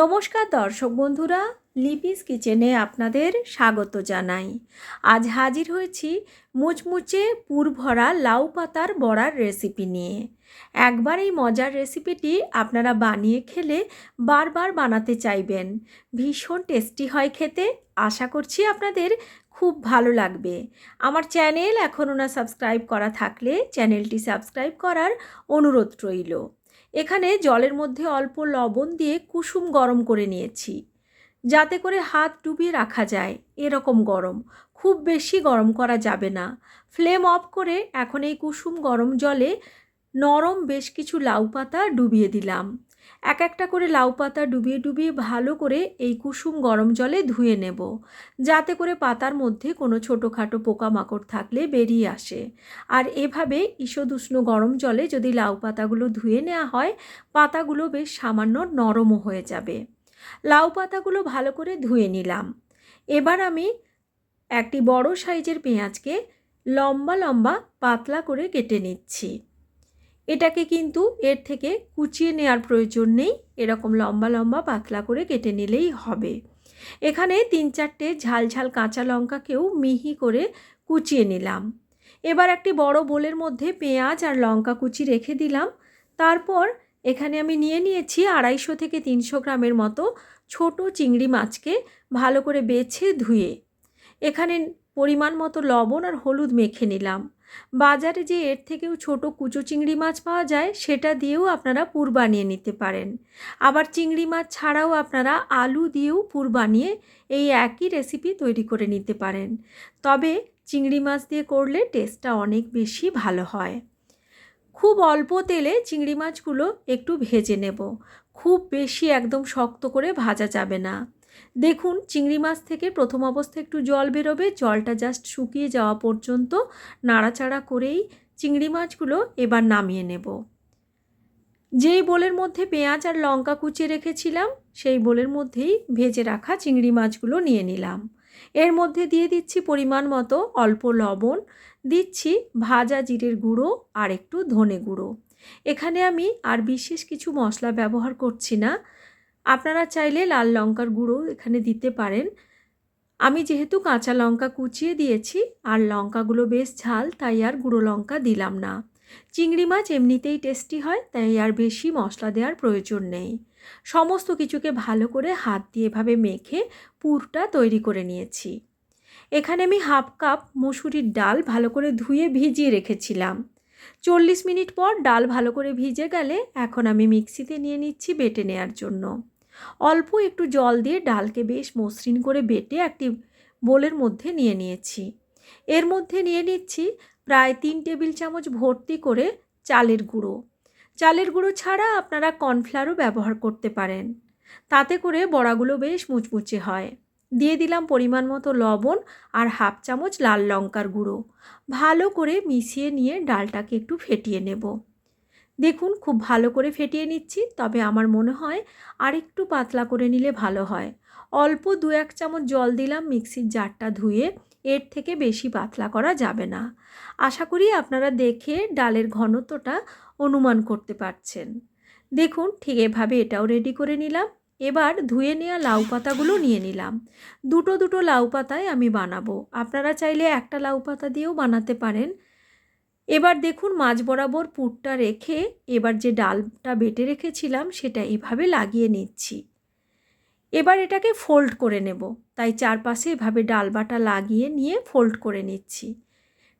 নমস্কার দর্শক বন্ধুরা, লিপিস কিচেনে আপনাদের স্বাগত জানাই। আজ হাজির হয়েছি মুচমুচে পুরভরা লাউ পাতার বড়ার রেসিপি নিয়ে। একবার এই মজার রেসিপিটি আপনারা বানিয়ে খেলে বারবার বানাতে চাইবেন। ভীষণ টেস্টি হয় খেতে, আশা করছি আপনাদের খুব ভালো লাগবে। আমার চ্যানেল এখনও না সাবস্ক্রাইব করা থাকলে চ্যানেলটি সাবস্ক্রাইব করার অনুরোধ রইল। এখানে জলের মধ্যে অল্প লবণ দিয়ে কুসুম গরম করে নিয়েছি। যাতে করে হাত ডুবিয়ে রাখা যায়, এরকম গরম। খুব বেশি গরম করা যাবে না। ফ্লেম অফ করে এখন এই কুসুম গরম জলে নরম বেশ কিছু লাউ পাতা ডুবিয়ে দিলাম। এক একটা করে লাউ পাতা ডুবিয়ে ডুবিয়ে ভালো করে এই কুসুম গরম জলে ধুয়ে নেব। যাতে করে পাতার মধ্যে কোনো ছোটোখাটো পোকামাকড় থাকলে বেরিয়ে আসে। আর এভাবে ঈষদুষ্ণ গরম জলে যদি লাউ পাতাগুলো ধুয়ে নেওয়া হয়, পাতাগুলো বেশ সামান্য নরমও হয়ে যাবে। লাউ পাতাগুলো ভালো করে ধুয়ে নিলাম। এবার আমি একটি বড় সাইজের পেঁয়াজকে লম্বা লম্বা পাতলা করে কেটে নিচ্ছি। এটাকে কিন্তু এর থেকে কুচিয়ে নেওয়ার প্রয়োজন নেই। এরকম লম্বা লম্বা পাতলা করে কেটে নিলেই হবে। এখানে তিন চারটে ঝাল ঝাল কাঁচা লঙ্কাকেও মিহি করে কুচিয়ে নিলাম। এবার একটি বড় বোলের মধ্যে পেঁয়াজ আর লঙ্কা কুচি রেখে দিলাম। তারপর এখানে আমি নিয়ে নিয়েছি আড়াইশো থেকে তিনশো গ্রামের মতো ছোট চিংড়ি মাছকে ভালো করে বেছে ধুয়ে। এখানে পরিমাণ মতো লবণ আর হলুদ মেখে নিলাম। বাজারে যে এর থেকেও ছোট কুচো চিংড়ি মাছ পাওয়া যায়, সেটা দিয়েও আপনারা পুর বানিয়ে নিতে পারেন। আবার চিংড়ি মাছ ছাড়াও আপনারা আলু দিয়েও পুর বানিয়ে এই একই রেসিপি তৈরি করে নিতে পারেন। তবে চিংড়ি মাছ দিয়ে করলে টেস্টটা অনেক বেশি ভালো হয়। খুব অল্প তেলে চিংড়ি মাছগুলো একটু ভেজে নেব। খুব বেশি একদম শক্ত করে ভাজা যাবে না। দেখুন, চিংড়ি মাছ থেকে প্রথম অবস্থায় একটু জল বেরোবে, জলটা জাস্ট শুকিয়ে যাওয়া পর্যন্ত নাড়াচাড়া করেই চিংড়ি মাছগুলো এবার নামিয়ে নেব। যেই বোলের মধ্যে পেঁয়াজ আর লঙ্কা কুচিয়ে রেখেছিলাম, সেই বোলের মধ্যেই ভেজে রাখা চিংড়ি মাছগুলো নিয়ে নিলাম। এর মধ্যে দিয়ে দিচ্ছি পরিমাণ মতো অল্প লবণ, দিচ্ছি ভাজা জিরের গুঁড়ো আর একটু ধনে গুঁড়ো। এখানে আমি আর বিশেষ কিছু মশলা ব্যবহার করছি না আপনারা চাইলে লাল লঙ্কার গুঁড়ো এখানে দিতে পারেন। আমি যেহেতু কাঁচা লঙ্কা কুচিয়ে দিয়েছি, আর লঙ্কাগুলো বেশ ঝাল, তাই আর গুঁড়ো লঙ্কা দিলাম না। চিংড়ি মাছ এমনিতেই টেস্টি হয়, তাই আর বেশি মশলা দেওয়ার প্রয়োজন নেই। সমস্ত কিছুকে ভালো করে হাত দিয়ে এভাবে মেখে পুরটা তৈরি করে নিয়েছি। এখানে আমি হাফ কাপ মুসুরির ডাল ভালো করে ধুয়ে ভিজিয়ে রেখেছিলাম। চল্লিশ মিনিট পর ডাল ভালো করে ভিজে গেলে এখন আমি মিক্সিতে নিয়ে নিচ্ছি বেটে নেওয়ার জন্য। অল্প একটু জল দিয়ে ডালকে বেশ মসৃণ করে বেটে একটি বোলের মধ্যে নিয়ে নিয়েছি। এর মধ্যে নিয়ে নিচ্ছি প্রায় তিন টেবিল চামচ ভর্তি করে চালের গুঁড়ো। চালের গুঁড়ো ছাড়া আপনারা কর্নফ্লাওয়ারও ব্যবহার করতে পারেন। তাতে করে বড়াগুলো বেশ মুচমুচে হয়। দিয়ে দিলাম পরিমাণ মতো লবণ আর হাফ চামচ লাল লঙ্কার গুঁড়ো। ভালো করে মিশিয়ে নিয়ে ডালটাকে একটু ফেটিয়ে নেব। দেখুন, খুব ভালো করে ফেটিয়ে নিচ্ছি, তবে আমার মনে হয় আর একটু পাতলা করে নিলে ভালো হয়। অল্প দু এক চামচ জল দিলাম মিক্সির জারটা ধুয়ে, এর থেকে বেশি পাতলা করা যাবে না। আশা করি আপনারা দেখে ডালের ঘনত্বটা অনুমান করতে পারছেন। দেখুন, ঠিক এভাবে এটাও রেডি করে নিলাম। এবার ধুয়ে নেওয়া লাউ পাতাগুলো নিয়ে নিলাম। দুটো দুটো লাউ পাতায় আমি বানাবো। আপনারা চাইলে একটা লাউ পাতা দিয়েও বানাতে পারেন। এবার দেখুন মাঝ বরাবর পুরটা রেখে এবার যে ডালটা বেটে রেখেছিলাম সেটা এভাবে লাগিয়ে নিচ্ছি। এবার এটাকে ফোল্ড করে নেব। তাই চারপাশে এভাবে ডাল বাটা লাগিয়ে নিয়ে ফোল্ড করে নিচ্ছি।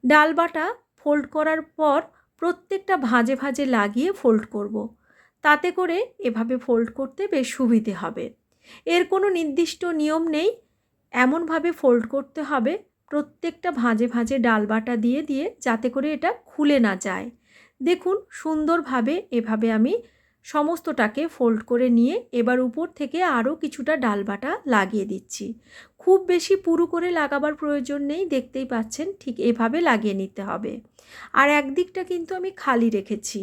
ডাল বাটা ফোল্ড করার পর প্রত্যেকটা ভাজে ভাজে লাগিয়ে ফোল্ড করব। তাতে করে এভাবে ফোল্ড করতে বেশ সুবিধে হবে। এর কোনো নির্দিষ্ট নিয়ম নেই। এমনভাবে ফোল্ড করতে হবে প্রত্যেকটা ভাঁজে ভাঁজে ডাল বাটা দিয়ে দিয়ে যাতে করে এটা খুলে না যায়। দেখুন, সুন্দরভাবে এভাবে আমি সমস্তটাকে ফোল্ড করে নিয়ে এবার উপর থেকে আরও কিছুটা ডাল বাটা লাগিয়ে দিচ্ছি। খুব বেশি পুরু করে লাগাবার প্রয়োজন নেই, দেখতেই পাচ্ছেন, ঠিক এভাবে লাগিয়ে নিতে হবে। আর একদিকটা কিন্তু আমি খালি রেখেছি।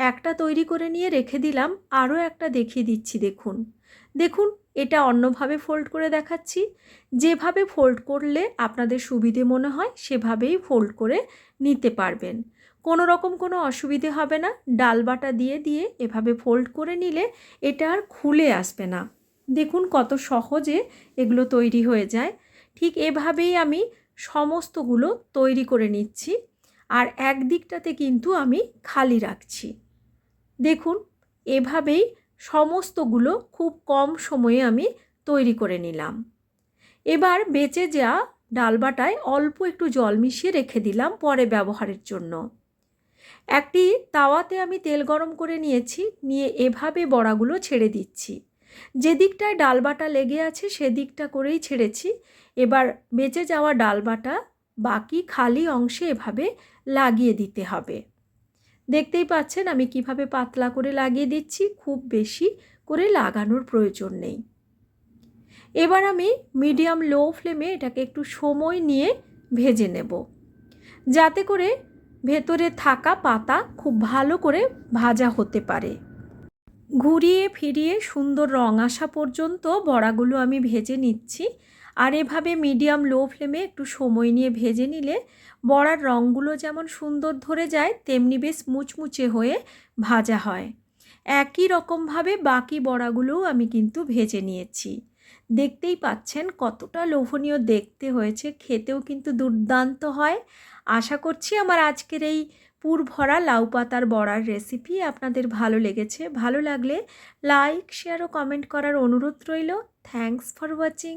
একটা তৈরি করে নিয়ে রেখে দিলাম, আরও একটা দেখিয়ে দিচ্ছি, দেখুন। দেখুন, এটা অন্যভাবে ফোল্ড করে দেখাচ্ছি। যেভাবে ফোল্ড করলে আপনাদের সুবিধে মনে হয়, সেভাবেই ফোল্ড করে নিতে পারবেন। কোনো রকম কোনো অসুবিধে হবে না, ডাল বাটা দিয়ে দিয়ে এভাবে ফোল্ড করে নিলে এটা আর খুলে আসবে না। দেখুন কত সহজে এগুলো তৈরি হয়ে যায়। ঠিক এভাবেই আমি সমস্তগুলো তৈরি করে নিচ্ছি। আর এক দিকটাতে কিন্তু আমি খালি রাখছি। দেখুন, এভাবেই সমস্তগুলো খুব কম সময়ে আমি তৈরি করে নিলাম। এবার বেঁচে যাওয়া ডালবাটায় অল্প একটু জল মিশিয়ে রেখে দিলাম পরে ব্যবহারের জন্য। একটি তাওয়াতে আমি তেল গরম করে নিয়েছি, নিয়ে এভাবে বড়াগুলো ছেড়ে দিচ্ছি। যে দিকটায় ডালবাটা লেগে আছে সেদিকটা করেই ছেড়েছি। এবার বেঁচে যাওয়া ডালবাটা বাকি খালি অংশে এভাবে লাগিয়ে দিতে হবে। দেখতেই পাচ্ছেন আমি কীভাবে পাতলা করে লাগিয়ে দিচ্ছি, খুব বেশি করে লাগানোর প্রয়োজন নেই। এবার আমি মিডিয়াম লো ফ্লেমে এটাকে একটু সময় নিয়ে ভেজে নেব। যাতে করে ভেতরে থাকা পাতা খুব ভালো করে ভাজা হতে পারে। ঘুরিয়ে ফিরিয়ে সুন্দর রং আসা পর্যন্ত বড়াগুলো আমি ভেজে নিচ্ছি। আর এভাবে মিডিয়াম লো ফ্লেমে একটু সময় নিয়ে ভেজে নিলে বড়ার রঙগুলো যেমন সুন্দর ধরে যায়, তেমনি বেশ মুচমুচে হয়ে ভাজা হয়। একই রকমভাবে বাকি বড়াগুলোও আমি কিন্তু ভেজে নিয়েছি। দেখতেই পাচ্ছেন কতটা লোভনীয় দেখতে হয়েছে, খেতেও কিন্তু দুর্দান্ত হয়। আশা করছি আমার আজকের এই পুর ভরা লাউ পাতার বড়ার রেসিপি আপনাদের ভালো লেগেছে। ভালো লাগলে লাইক শেয়ার ও কমেন্ট করার অনুরোধ রইল। Thanks for watching